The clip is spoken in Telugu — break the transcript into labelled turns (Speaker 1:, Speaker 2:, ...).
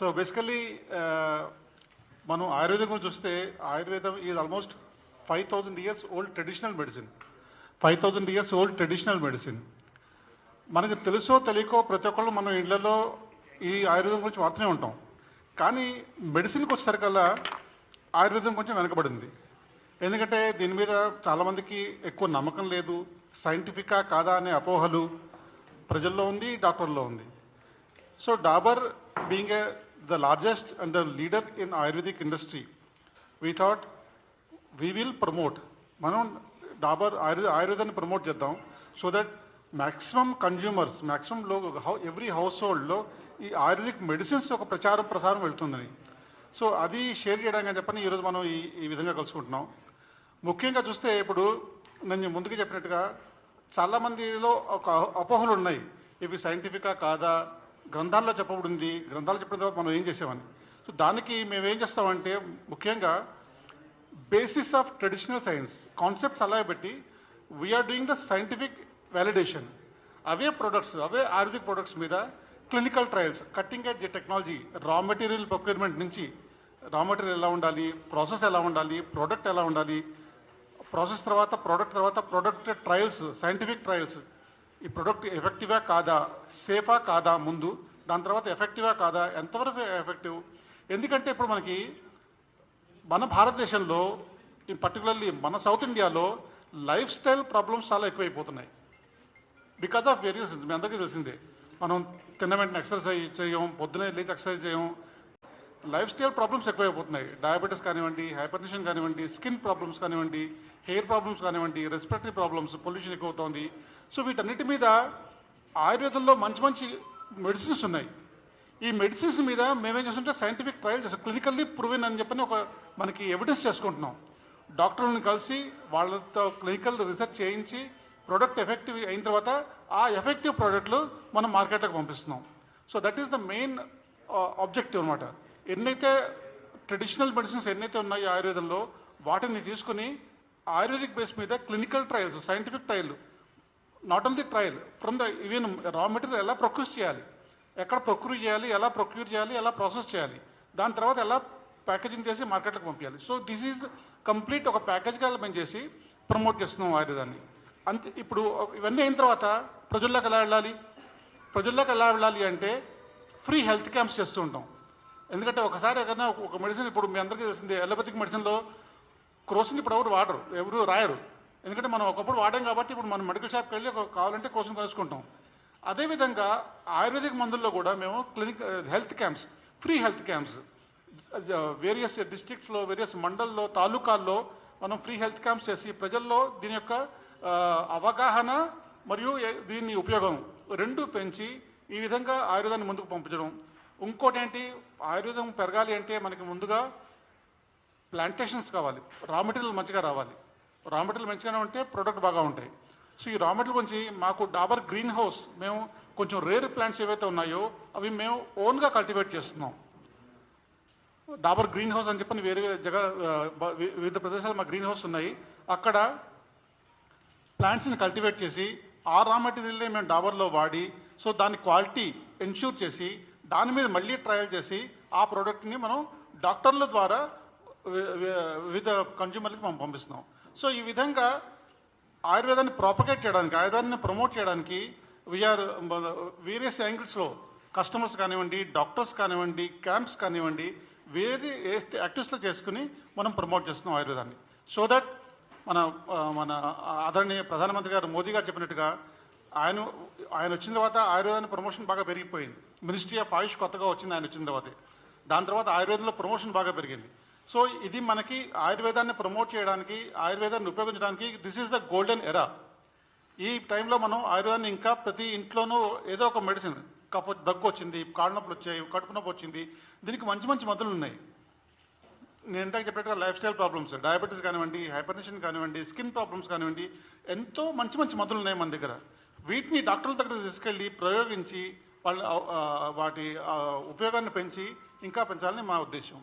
Speaker 1: సో బేసికలీ uh, మనం ఆయుర్వేదం గురించి చూస్తే ఆయుర్వేదం is almost five thousand years old traditional medicine five thousand years old traditional medicine మనకు తెలుసో తెలియకో ప్రతి ఒక్కళ్ళు మనం ఇళ్ళలో ఈ ఆయుర్వేదం గురించి వాడుతూనే ఉంటాం. కానీ మెడిసిన్కి వచ్చేసరికల్లా ఆయుర్వేదం కొంచెం వెనకబడింది. ఎందుకంటే దీని మీద చాలామందికి ఎక్కువ నమ్మకం లేదు. సైంటిఫికా కాదా అనే అపోహలు ప్రజల్లో ఉంది డాక్టర్లో ఉంది. So Dabur being a the largest and the leader in ayurvedic industry we thought we will promote మనం డాబర్ ఆయుర్వేద ఆయుర్వేదాన్ని ప్రమోట్ చేద్దాం so that maximum consumers maximum లో ఎవ్రీ హౌస్ హోల్డ్లో ఈ ఆయుర్వేదిక్ మెడిసిన్స్ ఒక ప్రచారం ప్రసారం వెళ్తుందని. సో అది షేర్ చేయడానికి చెప్పని ఈరోజు మనం ఈ ఈ విధంగా కలుసుకుంటున్నాం. ముఖ్యంగా చూస్తే ఇప్పుడు నేను ముందుకు చెప్పినట్టుగా చాలామందిలో ఒక అపోహలు ఉన్నాయి ఇవి సైంటిఫికా కాదా? గ్రంథాల్లో చెప్పబడింది. గ్రంథాలు చెప్పిన తర్వాత మనం ఏం చేసామని సో దానికి మేము ఏం చేస్తామంటే ముఖ్యంగా basis of traditional science concepts అలాగే పెట్టి we are doing the scientific validation away products అవే ఆయుర్వేదిక్ ప్రొడక్ట్స్ మీద clinical trials cutting edge technology raw material procurement నుంచి రా మెటీరియల్ ఎలా ఉండాలి ప్రాసెస్ ఎలా ఉండాలి ప్రోడక్ట్ ఎలా ఉండాలి ప్రాసెస్ తర్వాత ప్రోడక్ట్ తర్వాత ప్రోడక్ట్ ట్రయల్స్ సైంటిఫిక్ ట్రయల్స్ ఈ ప్రొడక్ట్ ఎఫెక్టివా కాదా సేఫా కాదా ముందు దాని తర్వాత ఎఫెక్టివా కాదా ఎంతవరకు ఎఫెక్టివ్ ఎందుకంటే ఇప్పుడు మనకి మన భారతదేశంలో ఈ పర్టికులర్లీ మన సౌత్ ఇండియాలో లైఫ్ స్టైల్ ప్రాబ్లమ్స్ చాలా ఎక్కువైపోతున్నాయి. బికాస్ ఆఫ్ వేరియస్ మీ అందరికీ తెలిసిందే. మనం తిన్న వెంటనే ఎక్సర్సైజ్ చేయం పొద్దునే లేచి ఎక్సర్సైజ్ చేయం. లైఫ్ స్టైల్ ప్రాబ్లమ్స్ ఎక్కువైపోతున్నాయి. డయాబెటీస్ కానివ్వండి హైపర్టెన్షన్ కానివ్వండి స్కిన్ ప్రాబ్లమ్స్ కానివ్వండి హెయిర్ ప్రాబ్లమ్స్ కానివ్వండి రెస్పిరేటరీ ప్రాబ్లమ్స్ పొల్యూషన్ ఎక్కువ అవుతోంది సో వీటన్నిటి మీద ఆయుర్వేదంలో మంచి మంచి మెడిసిన్స్ ఉన్నాయి. ఈ మెడిసిన్స్ మీద మేమేం చేస్తుంటే సైంటిఫిక్ ట్రయల్ చేస్తాం. క్లినికల్లీ ప్రూవెన్ అని చెప్పని ఒక మనకి ఎవిడెన్స్ చేసుకుంటున్నాం. డాక్టర్లను కలిసి వాళ్ళతో క్లినికల్ రీసెర్చ్ చేయించి ప్రోడక్ట్ ఎఫెక్టివ్ అయిన తర్వాత ఆ ఎఫెక్టివ్ ప్రోడక్ట్లు మనం మార్కెట్లోకి పంపిస్తున్నాం. So that is the main objective అనమాట ఎన్నైతే ట్రెడిషనల్ మెడిసిన్స్ ఎన్నైతే ఉన్నాయో ఆయుర్వేదంలో వాటిని తీసుకుని ఆయుర్వేదిక్ బేస్ మీద clinical trials scientific trial not only trial from the even raw material ఎలా ప్రొక్యూర్ చేయాలి ఎక్కడ ప్రొక్యూర్ చేయాలి ఎలా ప్రొక్యూర్ చేయాలి ఎలా ప్రాసెస్ చేయాలి దాని తర్వాత ఎలా ప్యాకేజింగ్ చేసి మార్కెట్లకు పంపించాలి. సో దిస్ ఈజ్ కంప్లీట్ ఒక ప్యాకేజ్గా మేము చేసి ప్రమోట్ చేస్తున్నాం దాన్ని అంతే ఇప్పుడు ఇవన్నీ అయిన తర్వాత ప్రజల్లోకి ఎలా వెళ్ళాలి? ప్రజల్లోకి ఎలా వెళ్ళాలి అంటే ఫ్రీ హెల్త్ క్యాంప్స్ చేస్తూ ఉంటాం. ఎందుకంటే ఒకసారి ఏదైనా ఒక మెడిసిన్ ఇప్పుడు మీ అందరికీ తెలిసింది అలోపతిక్ మెడిసిన్లో క్రోసిన్ ఇప్పుడు ఎవరు వాడరు ఎవరు రాయరు. ఎందుకంటే మనం ఒకప్పుడు వాడాం కాబట్టి ఇప్పుడు మనం మెడికల్ షాప్కి వెళ్ళి ఒక కావాలంటే కోసం కలుసుకుంటాం. అదేవిధంగా ఆయుర్వేదిక్ మందుల్లో కూడా మేము clinic health camps free health camps various డిస్ట్రిక్ట్స్లో various మండల్లో తాలూకాల్లో మనం ఫ్రీ హెల్త్ క్యాంప్స్ చేసి ప్రజల్లో దీని యొక్క అవగాహన మరియు దీని ఉపయోగం రెండు పెంచి ఈ విధంగా ఆయుర్వేదాన్ని ముందుకు పంపించడం. ఇంకోటి ఏంటి? ఆయుర్వేదం పెరగాలి అంటే మనకి ముందుగా ప్లాంటేషన్స్ కావాలి. రా మెటీరియల్ మంచిగా రావాలి. రా మెటీరియల్ మంచిగానే ఉంటే ప్రొడక్ట్ బాగా ఉంటాయి. సో ఈ రా మెటీరియల్ గురించి మాకు డాబర్ గ్రీన్ హౌస్ మేము కొంచెం రేర్ ప్లాంట్స్ ఏవైతే ఉన్నాయో అవి మేము ఓన్గా కల్టివేట్ చేస్తున్నాం. డాబర్ గ్రీన్ హౌస్ అని చెప్పని వేరే జగ వి- వివిధ ప్రదేశాలు మా గ్రీన్ హౌస్ ఉన్నాయి. అక్కడ ప్లాంట్స్ని కల్టివేట్ చేసి ఆ రా మెటీరియల్ని మేము డాబర్లో వాడి సో దాని క్వాలిటీ ఎన్ష్యూర్ చేసి దాని మీద మళ్ళీ ట్రయల్ చేసి ఆ ప్రోడక్ట్ని మనం డాక్టర్ల ద్వారా వివిధ కన్జ్యూమర్లకి మనం పంపిస్తున్నాం. సో ఈ విధంగా ఆయుర్వేదాన్ని ప్రాపగేట్ చేయడానికి ఆయుర్వేదాన్ని ప్రమోట్ చేయడానికి వీఆర్ వేరియస్ యాంగిల్స్లో కస్టమర్స్ కానివ్వండి డాక్టర్స్ కానివ్వండి క్యాంప్స్ కానివ్వండి వేరే యాక్టివ్స్లో చేసుకుని మనం ప్రమోట్ చేస్తున్నాం ఆయుర్వేదాన్ని. సో దట్ మన మన ఆదరణీయ ప్రధానమంత్రి గారు మోదీ గారు చెప్పినట్టుగా ఆయన ఆయన వచ్చిన తర్వాత ఆయుర్వేదాన్ని ప్రమోషన్ బాగా పెరిగిపోయింది. మినిస్ట్రీ ఆఫ్ ఆయుష్ కొత్తగా వచ్చింది ఆయన వచ్చిన తర్వాత. దాని తర్వాత ఆయుర్వేదంలో ప్రమోషన్ బాగా పెరిగింది. సో ఇది మనకి ఆయుర్వేదాన్ని ప్రమోట్ చేయడానికి ఆయుర్వేదాన్ని ఉపయోగించడానికి this is the golden era ఈ టైంలో మనం ఆయుర్వేదాన్ని ఇంకా ప్రతి ఇంట్లోనూ ఏదో ఒక మెడిసిన్ కఫ దగ్గు వచ్చింది కాళ్ళ నొప్పులు వచ్చాయి కడుపు నొప్పి వచ్చింది దీనికి మంచి మంచి మందులు ఉన్నాయి. నేను ఇందాక చెప్పినట్టుగా లైఫ్ స్టైల్ ప్రాబ్లమ్స్ డయాబెటీస్ కానివ్వండి హైపర్టెన్షన్ కానివ్వండి స్కిన్ ప్రాబ్లమ్స్ కానివ్వండి ఎంతో మంచి మంచి మందులు ఉన్నాయి మన దగ్గర. వీటిని డాక్టర్ల దగ్గర తీసుకెళ్ళి ప్రయోగించి వాళ్ళ వాటి ఉపయోగాన్ని పెంచి ఇంకా పెంచాలని మా ఉద్దేశం.